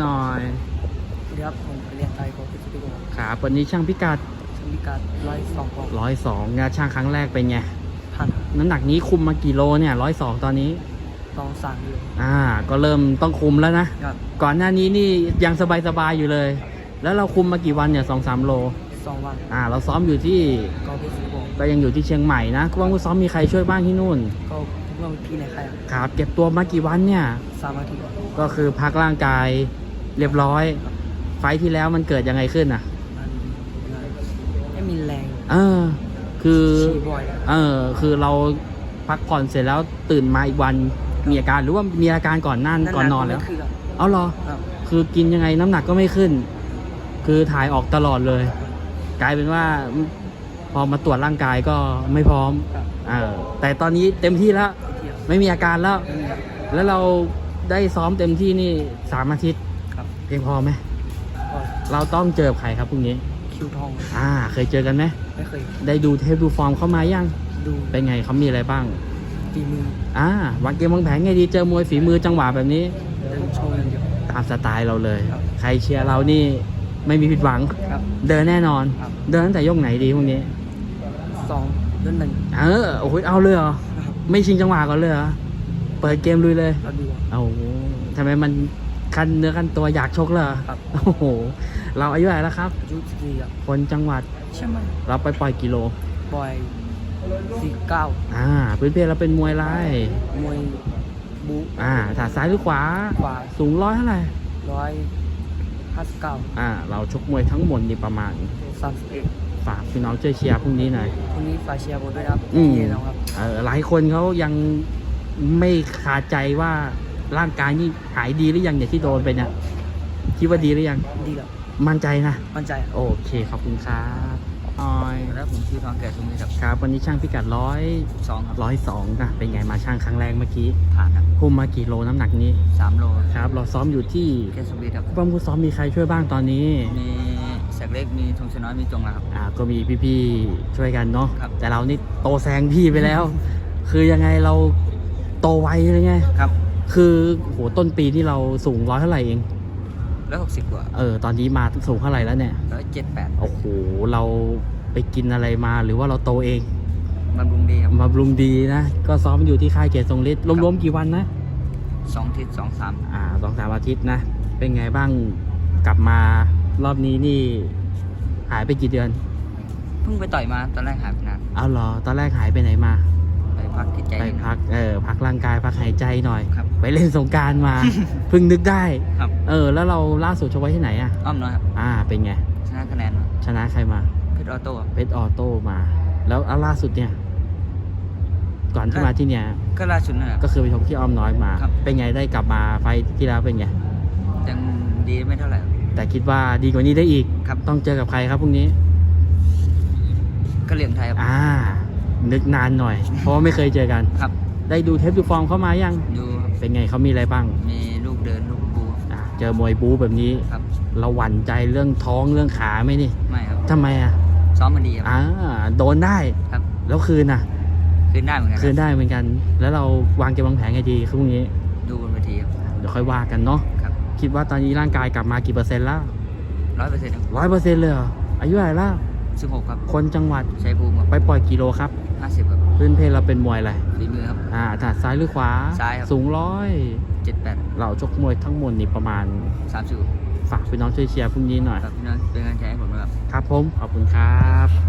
หน่อยสวัสดีครับผมเรียนไทยโค้ชพิจิตรครับวันนี้ช่างพิกัดชมิการร้อยสองปอนด์ร้อยสองงานช่างครั้งแรกเป็นไงพันน้ำหนักนี้คุมมากี่โลเนี่ยร้อยสองตอนนี้สองสามอยู่อ่า ก็เริ่มต้องคุมแล้วนะครับก่อนหน้านี้นี่ยังสบายๆอยู่เลย แล้วเราคุมมากี่วันเนี่ยสองสามโลสองวันอ่า เราซ้อมอยู่ที่ก็พิจิตรก็ยังอยู่ที่เชียงใหม่นะว่างผู้ซ้อมมีใครช่วยบ้างที่นู่นก็เมื่อพี่ในใครอะครับเก็บตัวมากี่วันเนี่ยสามอาทิตย์ก็คือพักร่างกาย เรียบร้อย ไฟท์ที่แล้วมันเกิดยังไงขึ้นอะมันไม่มีแรงเออ คือชีบ่อยเออ คือเราพักผ่อนเสร็จแล้วตื่นมาอีกวันมีอาการหรือว่ามีอาการก่อนนั่นก่อนนอนแล้วคือครับเอาเหรอ ครับคือกินยังไงน้ำหนักก็ไม่ขึ้น คือถ่ายออกตลอดเลย กลายเป็นว่าพอมาตรวจร่างกายก็ไม่พร้อมครับเออแต่ตอนนี้เต็มที่แล้วเที่ยวไม่มีอาการแล้วไม่มีครับแล้วเราได้ซ้อมเต็มที่นี่สามอาทิตย์ครับเพียงพอไหมก็เราต้องเจอใครครับพรุ่งนี้ คิวทองอ่า เคยเจอกันไหมไม่เคย ได้ดูเทปดูฟอร์มเข้ามายังดูเป็นไงเขามีอะไรบ้างตีมืออ่าวางเกมวางแผนไงดีเจอมวยฝีมือจังหวะแบบนี้เดินโชว์อย่างเดียวตามสไตล์เราเลยครับใครเชียร์เรานี่ไม่มีผิดหวังครับเดินแน่นอนครับเดินตั้งแต่ยกไหนดีพวกนี้สองเดินหนึ่งเออโอ้ยเอาเลยเหรอนะครับไม่ชิงจังหวะก่อนเลยเหรอ เปิดเกมลุยเลยเราดูเอาโหทำไมมัน คันเนื้อคันตัวอยากชกเลยเหรอครับ โอ้โห เราอายุเท่าไหร่แล้วครับยุทธกีครับคนจังหวัดใช่ไหมเราไปปล่อยกิโลบอยสี่เก้าอ่าพื้นเพเราเป็นมวยไล่มวยบูอ่าถาซ้ายหรือขวา ขวาสูงร้อยเท่าไหร่ร้อยห้าสิบเก้าอ่า เราชกมวยทั้งหมดนี่ประมาณสามสิบเอ็ดฝากพี่น้องช่วยเชียร์พรุ่งนี้หน่อยวันนี้ฝากเชียร์ผมด้วยครับอืมเชียร์น้องครับเออหลายคนเขายังไม่คาใจว่า ร่างกายนี่หายดีหรือยังเนี่ยที่โดนไปเนี่ยคิดว่าดีหรือยัง ดีครับมั่นใจนะ มั่นใจโอเคขอบคุณครับออยแล้วผมชื่อทองแก่สมุทรครับครับวันนี้ช่างพิกัดร้อยสองครับร้อยสองนะเป็นไงมาช่างครั้งแรกเมื่อกี้ผ่านครับคุมมากี่โลน้ำหนักนี้สามโลครับ เราซ้อมอยู่ที่แก่สมุทรครับบ้านผู้ซ้อมมีใครช่วยบ้างตอนนี้มีแสกเล็กมีธงชน้อยมีจงแล้วครับอ่าก็มีพี่ๆช่วยกันเนาะครับแต่เรานี่โตแซงพี่ไปแล้ว คือยังไงเราโตไวเลยไงครับ คือโหต้นปีที่เราสูงร้อยเท่าไหร่เองร้อยหกสิบกว่าเออตอนนี้มาสูงเท่าไหร่แล้วเนี่ยร้อยเจ็ดแปดโอ้โหเราไปกินอะไรมาหรือว่าเราโตเองบำรุงดีครับมาบำรุงดีนะก็ซ้อมอยู่ที่ค่ายเกียรติทรงฤทธิ์รวมๆกี่วันนะสองทิศสองสามอ่าสองสามอาทิตย์นะ เป็นไงบ้างกลับมารอบนี้นี่หายไปกี่เดือน เพิ่งไปต่อยมาตอนแรกหายไปนานเอาเหรอตอนแรกหายไปไหนมาไป พักที่ใจไปนิดหน่พัอยกเออพักร่างกายพักหายใจหน่อย ครับ ไปเล่นสงกรารมา เพิ่งนึกได้ ครับ เออ แล้วเราล่าสุดชกไว้ที่ไหนอะ อ้อมน้อยครับอ่า เป็นไง ชนะคะแนนมาชนะใครมาเพชรออโต้ครับเพชรออโต้มา แล้วเอาล่าสุดเนี่ย ก่อนที่มาที่เนี่ย ก็ล่าสุดนั่นแหละ ก็คือไปชกที่อ้อมน้อยมา ครับ เป็นไงได้กลับมาไฟล์ที่แล้วเป็นไง ยังดีไม่เท่าไหร่ แต่คิดว่าดีกว่านี้ได้อีก ครับ ต้องเจอกับใครครับพรุ่งนี้ ก็เหลี่ยมไทยครับ อ่า นึกนานหน่อย เพราะว่าไม่เคยเจอกัน ครับ ได้ดูเทปดูฟอร์มเข้ามายัง ดูครับเป็นไงเขามีอะไรบ้างมีลูกเดินลูกบูอ่าเจอมวยบู๊แบบนี้ครับ เราหวั่นใจเรื่องท้องเรื่องขาไหมนี่ไม่ครับ ทำไมอะซ้อมมาดีครับ อ่าโดนได้ครับ แล้วคืนอะ คืนได้เหมือนกันคืนได้เหมือนกัน แล้วเราวางเกมวางแผนไงดีคือพรุ่งนี้ ดูบนเวทีครับ เดี๋ยวค่อยว่ากันเนาะครับ คิดว่าตอนนี้ร่างกายกลับมากี่เปอร์เซ็นต์แล้วร้อยเปอร์เซ็นต์ร้อยเปอร์เซ็นต์เลยเหรออายุเท่าไหร่แล้ว สิบหกครับคนจังหวัดชัยภูมิครับไปปล่อยกิโลครับห้าสิบครับพื้นเพเราเป็นมวยอะไรฝีมือครับ อ่าถนัดซ้ายหรือขวาซ้ายครับ สูงร้อยเจ็ดแปดเราชกมวยทั้งหมดนี่ประมาณสามสิบฝากพี่น้องช่วยเชียร์พรุ่งนี้หน่อย ครับพี่น้องเป็นกำลังใจให้ผมด้วยครับ ครับผมขอบคุณครับ